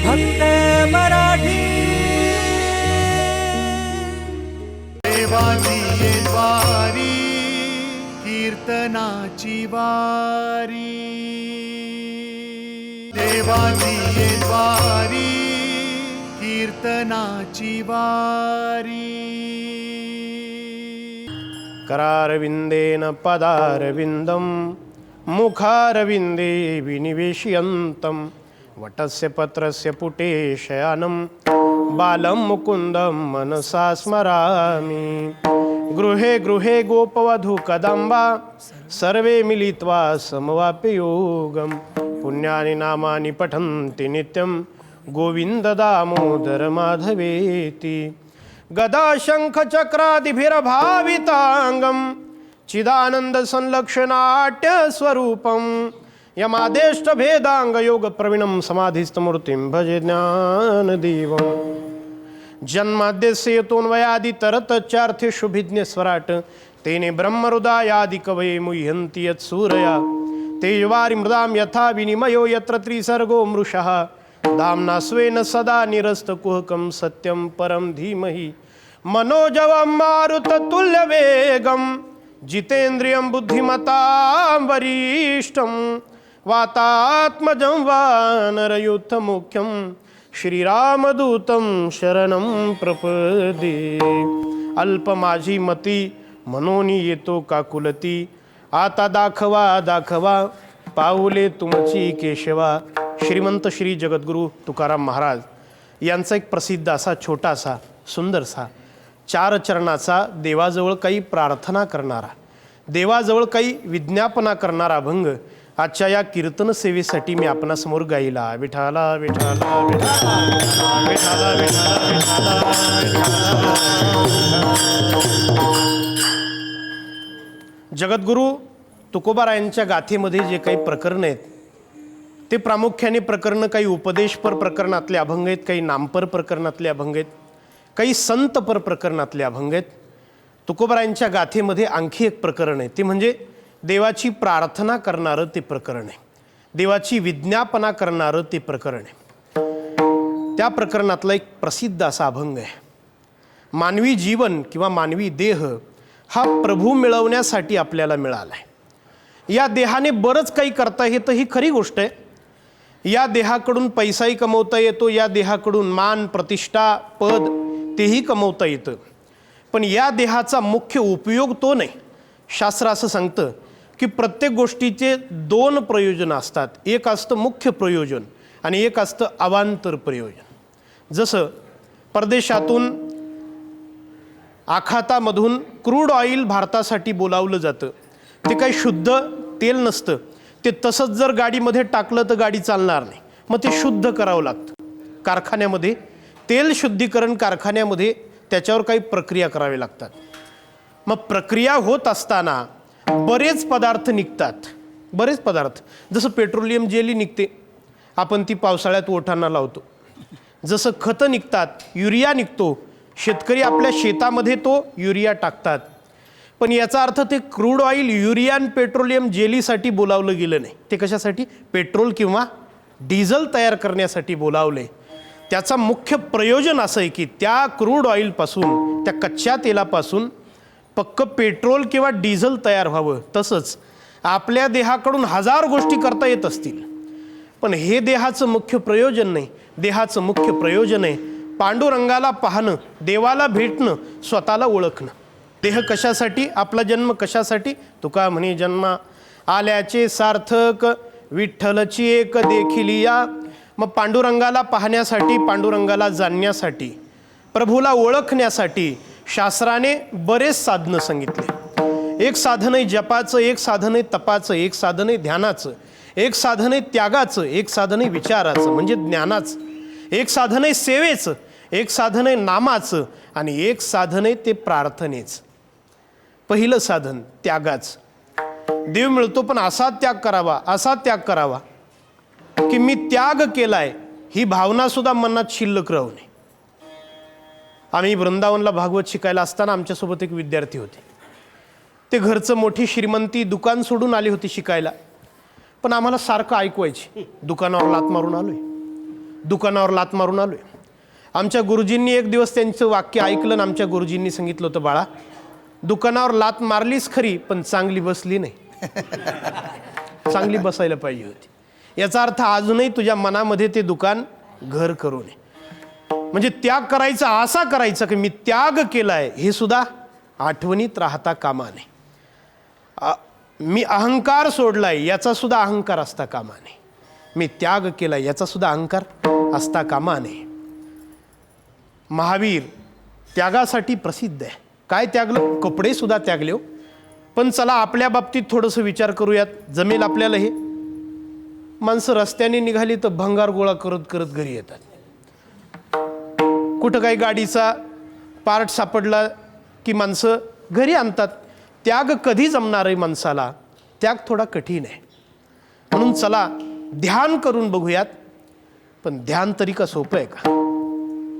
फक्त मराठी. देवाची ये द्वारी कीर्तनाची वारी. देवाची ये द्वारी कीर्तनाची वारी. करारविन्देन पदारविन्दं मुखारविन्दे विनिवेशयन्तं. वटस्य पत्रस्य पुटे शयानं बालं मुकुन्दं मनसा स्मरामि। गृहे गृहे गोपवधू कदम्बा सर्वे मिलित्वा समवाप्य योगं पुण्यानि नामानि पठन्ति नित्यं गोविन्द दामोदर माधवेति यमादेष्टभेदाङ्गयोग प्रवीणं समाधिस्तमूर्तिं भजे ज्ञानदेवम्। जन्माद्यस्येतोऽन्वयादितरतच्चार्थिषुभिज्ञस्वराट् तेने ब्रह्म कवये मुह्यन्ति यत्सूरया ते युवारि मृदां यथा विनिमयो यत्र त्रिसर्गो मृषः। दाम्ना स्वेन सदा निरस्तकुहकं सत्यं परं धीमहि। मनोजवं मारुततुल्यवेगं, जितेन्द्रियं बुद्धिमतां वरिष्ठम्। वातात्मजं वानरयुद्धमुख्यं श्रीरामदूतं शरणं प्रपदे। अल्प माझी मती म्हणून येतो काकुलती। आता दाखवा दाखवा पाऊले तुमची केशवा। श्रीमंत श्री जगद्गुरू तुकाराम महाराज यांचा एक प्रसिद्ध असा छोटासा सुंदरसा चार चरणाचा देवाजवळ काही प्रार्थना करणारा देवाजवळ काही विज्ञापना करणारा अभंग आजच्या या कीर्तन सेवेसाठी मी आपणासमोर गायला विठाला विठाला विठाला विठाला विठाला. जगद्गुरू तुकोबारायांच्या गाथेमध्ये जे काही प्रकरणं आहेत ते प्रामुख्याने प्रकरणं काही उपदेशपर प्रकरणातले अभंग आहेत काही नामपर प्रकरणातले अभंग आहेत काही संतपर प्रकरणातले अभंग आहेत. तुकोबारायांच्या गाथेमध्ये आणखी एक प्रकरण आहे ते म्हणजे देवाची प्रार्थना करणारं ते प्रकरण आहे. देवाची विज्ञापना करणारं ते प्रकरण आहे. त्या प्रकरणातला एक प्रसिद्ध असा अभंग आहे. मानवी जीवन किंवा मानवी देह हा प्रभू मिळवण्यासाठी आपल्याला मिळाला आहे या देहाने बरंच काही करता येतं ही खरी गोष्ट आहे. या देहाकडून पैसाही कमवता येतो या देहाकडून मान प्रतिष्ठा पद तेही कमवता येतं. पण या देहाचा मुख्य उपयोग तो नाही. शास्त्र असं सांगतं की प्रत्येक गोष्टीचे दोन प्रयोजन असतात. एक असतं मुख्य प्रयोजन आणि एक असतं अवांतर प्रयोजन. जसं परदेशातून आखातामधून क्रूड ऑइल भारतासाठी बोलावलं जातं. ते काही शुद्ध तेल नसतं. ते तसंच जर गाडीमध्ये टाकलं तर गाडी चालणार नाही. मग ते शुद्ध करावं लागतं. कारखान्यामध्ये तेल शुद्धीकरण कारखान्यामध्ये त्याच्यावर काही प्रक्रिया कराव्या लागतात. मग प्रक्रिया होत असताना बरेच पदार्थ निघतात. बरेच पदार्थ. जसं पेट्रोलियम जेली निघते. आपण ती पावसाळ्यात ओठांना लावतो. जसं खतं निघतात युरिया निघतो. शेतकरी आपल्या शेतामध्ये तो युरिया टाकतात. पण याचा अर्थ ते क्रूड ऑइल युरिया आणि पेट्रोलियम जेलीसाठी बोलावलं गेलं नाही. ते कशासाठी? पेट्रोल किंवा डिझेल तयार करण्यासाठी बोलावले. त्याचा मुख्य प्रयोजन असं आहे की त्या क्रूड ऑइलपासून त्या कच्च्या तेलापासून पक्क पेट्रोल किंवा डिझेल तयार व्हावं तसंच आपल्या देहाकडून हजार गोष्टी करता येत असतील. पण हे देहाचं मुख्य प्रयोजन नाही. देहाचं मुख्य प्रयोजन आहे पांडुरंगाला पाहणं देवाला भेटणं स्वतःला ओळखणं. देह कशासाठी आपला जन्म कशासाठी? तुका म्हणे जन्मा आल्याचे सार्थक विठ्ठलची एक देखील या. मग पांडुरंगाला पाहण्यासाठी पांडुरंगाला जाणण्यासाठी प्रभूला ओळखण्यासाठी शास्त्राने बरेच साधनं सांगितले. एक साधन आहे जपाचं एक साधन आहे तपाचं एक साधन आहे ध्यानाचं एक साधन आहे त्यागाचं एक साधन आहे विचाराचं म्हणजे ज्ञानाचं. एक साधन आहे सेवेचं एक साधन आहे नामाचं आणि एक साधन आहे ते प्रार्थनेचं. पहिलं साधन त्यागाचं. देव मिळतो पण असा त्याग करावा असा त्याग करावा की मी त्याग केलाय ही भावनासुद्धा मनात शिल्लक राहू नये. आम्ही वृंदावनला भागवत शिकायला असताना आमच्यासोबत एक विद्यार्थी होते. ते घरचं मोठी श्रीमंती दुकान सोडून आली होती शिकायला. पण आम्हाला सारखं ऐकवायची दुकानावर लात मारून आलो आहे दुकानावर लात मारून आलो आहे आमच्या गुरुजींनी एक दिवस त्यांचं वाक्य ऐकलं आणि आमच्या गुरुजींनी सांगितलं होतं बाळा दुकानावर लात मारलीच खरी पण चांगली बसली नाही. चांगली बसायला पाहिजे होती. याचा अर्थ अजूनही तुझ्या मनामध्ये ते दुकान घर करू नये. म्हणजे त्याग करायचा असा करायचा की मी त्याग केलाय हे सुद्धा आठवणीत राहता कामा नये. मी अहंकार सोडलाय याचा सुद्धा अहंकार असता कामा नये. मी त्याग केलाय याचा सुद्धा अहंकार असता कामा नये. महावीर त्यागासाठी प्रसिद्ध आहे. काय त्यागलं? कपडे सुद्धा त्यागले हो. पण चला आपल्या बाबतीत थोडंसं विचार करूयात. जमेल आपल्याला हे? माणसं रस्त्याने निघाली तर भंगार गोळा करत करत घरी येतात. कुठं काही गाडीचा पार्ट सापडला की माणसं घरी आणतात त्याग कधी जमणार आहे माणसाला त्याग थोडा कठीण आहे. म्हणून चला ध्यान करून बघूयात पण ध्यान तरी का सोपं आहे का?